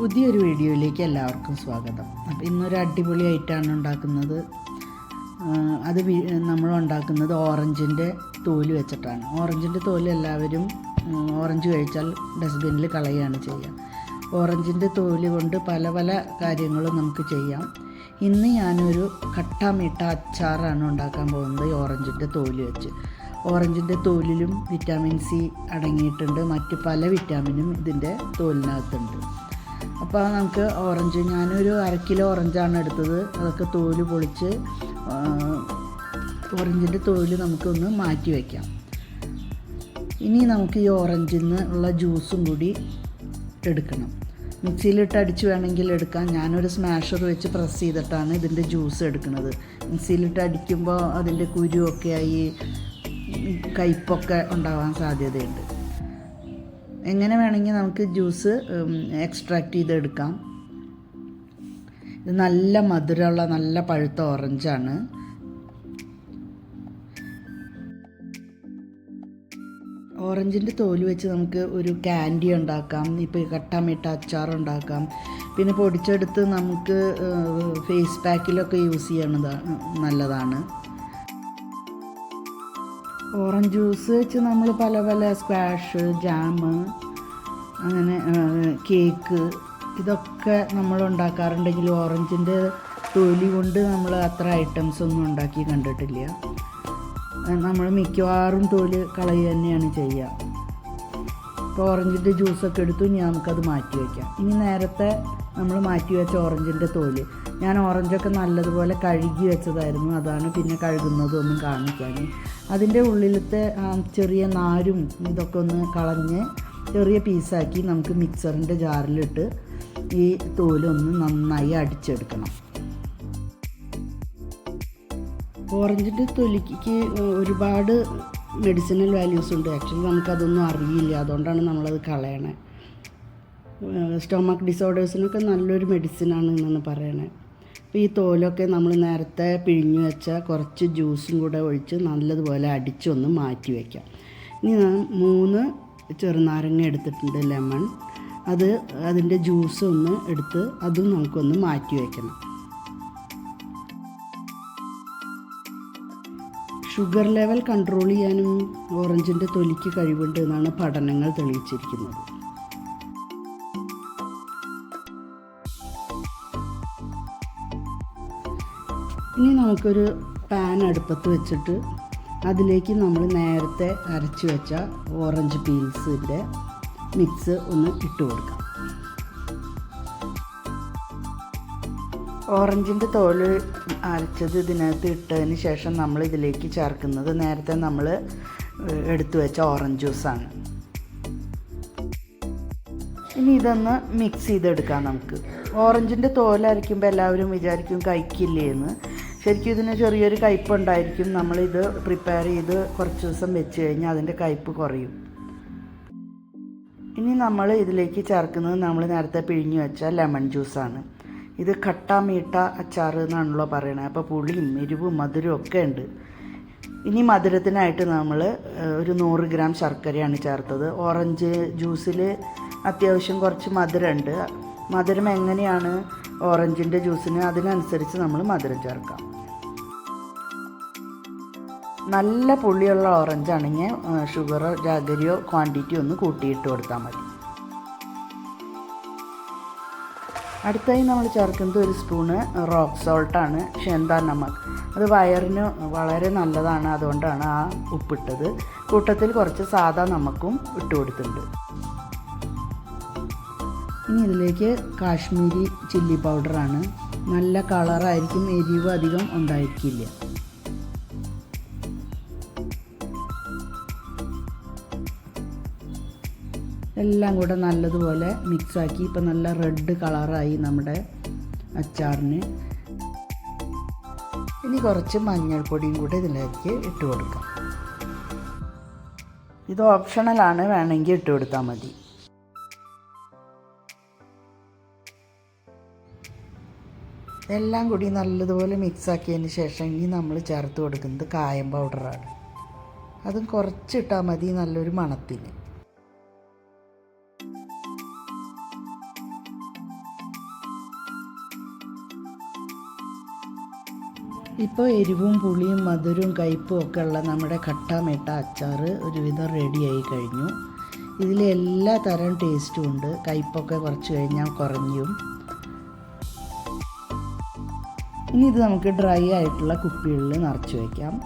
പുതിയൊരു വീഡിയോയിലേക്ക് എല്ലാവർക്കും സ്വാഗതം. അപ്പോൾ ഇന്നൊരു അടിപൊളി ആയിട്ടാണ് ഉണ്ടാക്കുന്നത് അത് നമ്മൾ ഉണ്ടാക്കുന്നത് ഓറഞ്ചിന്റെ തോൽ വെച്ചിട്ടാണ്. ഓറഞ്ചിന്റെ തോൽ എല്ലാവരും ഓറഞ്ച് കഴിച്ചാൽ ഡസ്റ്റ്ബിന്നിൽ കളയുകയാണ് ചെയ്യുക. ഓറഞ്ചിന്റെ തോൽ കൊണ്ട് പല പല കാര്യങ്ങളും നമുക്ക് ചെയ്യാം. ഇന്ന് ഞാനൊരു കട്ടാമീട്ട അച്ചാറാണ് ഉണ്ടാക്കാൻ പോകുന്നത് ഈ ഓറഞ്ചിന്റെ തോൽ വെച്ച്. ഓറഞ്ചിന്റെ തോലിലും വിറ്റാമിൻ സി അടങ്ങിയിട്ടുണ്ട്. മറ്റ് പല വിറ്റാമിനും ഇതിന്റെ തോലിനകത്തുണ്ട്. അപ്പോൾ നമുക്ക് ഓറഞ്ച് ഞാനൊരു അര കിലോ ഓറഞ്ചാണ് എടുത്തത്. അതൊക്കെ തോൽ പൊളിച്ച് ഓറഞ്ചിന്റെ തോൽ നമുക്കൊന്ന് മാറ്റി വയ്ക്കാം ഇനി നമുക്ക് ഈ ഓറഞ്ചിൽ നിന്ന് ഉള്ള ജ്യൂസും കൂടി എടുക്കണം. മിക്സിയിലിട്ട് അടിച്ച് വേണമെങ്കിൽ എടുക്കാം. ഞാനൊരു സ്മാഷർ വെച്ച് പ്രസ് ചെയ്തിട്ടാണ് ഇതിന്റെ ജ്യൂസ് എടുക്കുന്നത്. മിക്സിയിലിട്ട് അടിക്കുമ്പോൾ അതിന്റെ കുരുവൊക്കെ ആയി കയ്പൊക്കെ ഉണ്ടാവാൻ സാധ്യതയുണ്ട്. എങ്ങനെ വേണമെങ്കിൽ നമുക്ക് ജ്യൂസ് എക്സ്ട്രാക്ട് ചെയ്തെടുക്കാം. ഇത് നല്ല മധുരമുള്ള നല്ല പഴുത്ത ഓറഞ്ചാണ് ഓറഞ്ചിന്റെ തോൽ വെച്ച് നമുക്ക് ഒരു കാൻഡി ഉണ്ടാക്കാം. ഇപ്പോൾ കട്ടാമിട്ട അച്ചാർ ഉണ്ടാക്കാം. പിന്നെ പൊടിച്ചെടുത്ത് നമുക്ക് ഫേസ് പാക്കിലൊക്കെ യൂസ് ചെയ്യണതാണ് നല്ലതാണ്. ഓറഞ്ച് ജ്യൂസ് വെച്ച് നമ്മൾ പല പല സ്ക്വാഷ് ജാം അങ്ങനെ കേക്ക് ഇതൊക്കെ നമ്മൾ ഉണ്ടാക്കാറുണ്ടെങ്കിൽ ഓറഞ്ചിന്റെ തൊലി കൊണ്ട് നമ്മൾ അത്ര ഐറ്റംസ് ഒന്നും ഉണ്ടാക്കി കണ്ടിട്ടില്ല. നമ്മൾ മിക്കവാറും തൊലി കളയുക തന്നെയാണ് ചെയ്യുക. ഇപ്പോൾ ഓറഞ്ചിന്റെ ജ്യൂസൊക്കെ എടുത്തു ഇനി നമുക്കത് മാറ്റി വയ്ക്കാം ഇനി നേരത്തെ നമ്മൾ മാറ്റി വെച്ച ഓറഞ്ചിന്റെ തോൽ. ഞാൻ ഓറഞ്ചൊക്കെ നല്ലതുപോലെ കഴുകി വെച്ചതായിരുന്നു. അതാണ് പിന്നെ കഴുകുന്നതൊന്നും കാണിക്കാൻ അതിന്റെ ഉള്ളിലത്തെ ചെറിയ നാരും ഇതൊക്കെ ഒന്ന് കളഞ്ഞ് ചെറിയ പീസാക്കി നമുക്ക് മിക്സറിന്റെ ജാറിലിട്ട് ഈ തോലൊന്ന് നന്നായി അടിച്ചെടുക്കണം. ഓറഞ്ചിന്റെ തൊലിക്ക് ഒരുപാട് മെഡിസിനൽ വാല്യൂസ് ഉണ്ട്. ആക്ച്വലി നമുക്കതൊന്നും അറിയില്ല. അതുകൊണ്ടാണ് നമ്മളത് കളയണേ. സ്റ്റൊമക്ക് ഡിസോർഡേഴ്സിനൊക്കെ നല്ലൊരു മെഡിസിനാണ് എന്നാണ് പറയണേ. അപ്പോൾ ഈ തോലൊക്കെ നമ്മൾ നേരത്തെ പിഴിഞ്ഞു വെച്ച കുറച്ച് ജ്യൂസും കൂടെ ഒഴിച്ച് നല്ലതുപോലെ അടിച്ചൊന്ന് മാറ്റി വയ്ക്കാം ഇനി ഞാൻ മൂന്ന് ചെറുനാരങ്ങ എടുത്തിട്ടുണ്ട് ലെമൺ. അത് അതിന്റെ ജ്യൂസ് ഒന്ന് എടുത്ത് അതും നമുക്കൊന്ന് മാറ്റി വയ്ക്കണം ഷുഗർ ലെവൽ കൺട്രോൾ ചെയ്യാനും ഓറഞ്ചിന്റെ തൊലിക്ക് കഴിവുണ്ട് എന്നാണ് പഠനങ്ങൾ തെളിയിച്ചിരിക്കുന്നത്. ഇനി നമുക്കൊരു പാൻ അടുപ്പത്ത് വെച്ചിട്ട് അതിലേക്ക് നമ്മൾ നേരത്തെ അരച്ച് വെച്ച ഓറഞ്ച് പീൽസിന്റെ മിക്സ് ഒന്ന് ഇട്ട് കൊടുക്കാം. ഓറഞ്ചിന്റെ തോൽ അരച്ചത് ഇതിനകത്ത് ഇട്ടതിന് ശേഷം നമ്മൾ ഇതിലേക്ക് ചേർക്കുന്നത് നേരത്തെ നമ്മൾ എടുത്തു വെച്ച ഓറഞ്ച് ജ്യൂസാണ് ഇനി ഇതൊന്ന് മിക്സ് ചെയ്തെടുക്കാം നമുക്ക്. ഓറഞ്ചിന്റെ തോലരയ്ക്കുമ്പോൾ എല്ലാവരും വിചാരിക്കും കഴിക്കില്ലേ എന്ന് ശരിക്കും ഇതിന് ചെറിയൊരു കയ്പ് ഉണ്ടായിരിക്കും നമ്മളിത് പ്രിപ്പയർ ചെയ്ത് കുറച്ച് ദിവസം വെച്ച് കഴിഞ്ഞാൽ അതിന്റെ കയ്പ് കുറയും. ഇനി നമ്മൾ ഇതിലേക്ക് ചേർക്കുന്നത് നമ്മൾ നേരത്തെ പിഴിഞ്ഞു വെച്ച ലെമൺ ജ്യൂസാണ്. ഇത് കട്ട മീട്ട അച്ചാർ എന്നാണല്ലോ പറയണത് അപ്പോൾ പുളിയും എരിവും മധുരവും ഒക്കെ ഉണ്ട്. ഇനി മധുരത്തിനായിട്ട് നമ്മൾ ഒരു നൂറ് ഗ്രാം ശർക്കരയാണ് ചേർത്തത്. ഓറഞ്ച് ജ്യൂസിൽ അത്യാവശ്യം കുറച്ച് മധുരമുണ്ട്. മധുരം എങ്ങനെയാണ് ഓറഞ്ചിന്റെ ജ്യൂസിന് അതിനനുസരിച്ച് നമ്മൾ മധുരം ചേർക്കാം. നല്ല പുള്ളിയുള്ള ഓറഞ്ച് ആണെങ്കിൽ ഷുഗറോ ജാഗരിയോ ക്വാണ്ടിറ്റി ഒന്ന് കൂട്ടിയിട്ട് കൊടുത്താൽ മതി. അടുത്തായി നമ്മൾ ചേർക്കുന്നത് ഒരു സ്പൂണ് റോക്ക് സോൾട്ടാണ് ഷെന്താ നമക് അത് വയറിന് വളരെ നല്ലതാണ് അതുകൊണ്ടാണ് ആ ഉപ്പിട്ടത്. കൂട്ടത്തിൽ കുറച്ച് സാദാ നമക്കും ഇട്ട് കൊടുത്തിട്ടുണ്ട്. ഇനി ഇതിലേക്ക് കാശ്മീരി ചില്ലി പൗഡറാണ് നല്ല കളറായിരിക്കും എരിവ് അധികം ഉണ്ടായിരിക്കില്ല. എല്ലാം കൂടെ നല്ലതുപോലെ മിക്സാക്കി. ഇപ്പം നല്ല റെഡ് കളറായി നമ്മുടെ അച്ചാറിന്. ഇനി കുറച്ച് മഞ്ഞൾപ്പൊടിയും കൂടെ ഇതിലേക്ക് ഇട്ട് കൊടുക്കാം. ഇത് ഓപ്ഷണലാണ് വേണമെങ്കിൽ ഇട്ട് കൊടുത്താൽ മതി. എല്ലാം കൂടി നല്ലതുപോലെ മിക്സാക്കിയതിന് ശേഷം ഇനി നമ്മൾ ചേർത്ത് കൊടുക്കുന്നത് കായം പൗഡറാണ് അതും കുറച്ചിട്ടാൽ മതി നല്ലൊരു മണത്തിന്. ഇപ്പോൾ എരിവും പുളിയും മധുരവും കയ്പും ഒക്കെ ഉള്ള നമ്മുടെ കട്ട മെട്ട അച്ചാർ ഒരുവിധം റെഡിയായി കഴിഞ്ഞു. ഇതിൽ എല്ലാ തരം ടേസ്റ്റും ഉണ്ട്. കയ്പൊക്കെ കുറച്ച് കഴിഞ്ഞാൽ കുറഞ്ഞും. ഇനി ഇത് നമുക്ക് ഡ്രൈ ആയിട്ടുള്ള കുപ്പികളിൽ നിറച്ച് വയ്ക്കാം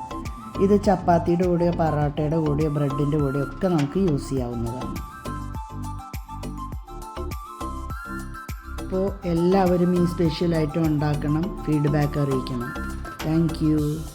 ഇത് ചപ്പാത്തിയുടെ കൂടെയോ പറാട്ടയുടെ കൂടെയോ ബ്രെഡിന്റെ കൂടെയോ ഒക്കെ നമുക്ക് യൂസ് ചെയ്യാവുന്നതാണ്. അപ്പോൾ എല്ലാവരും ഈ സ്പെഷ്യൽ ഐറ്റം ഉണ്ടാക്കണം ഫീഡ്ബാക്ക് അറിയിക്കണം. Thank you.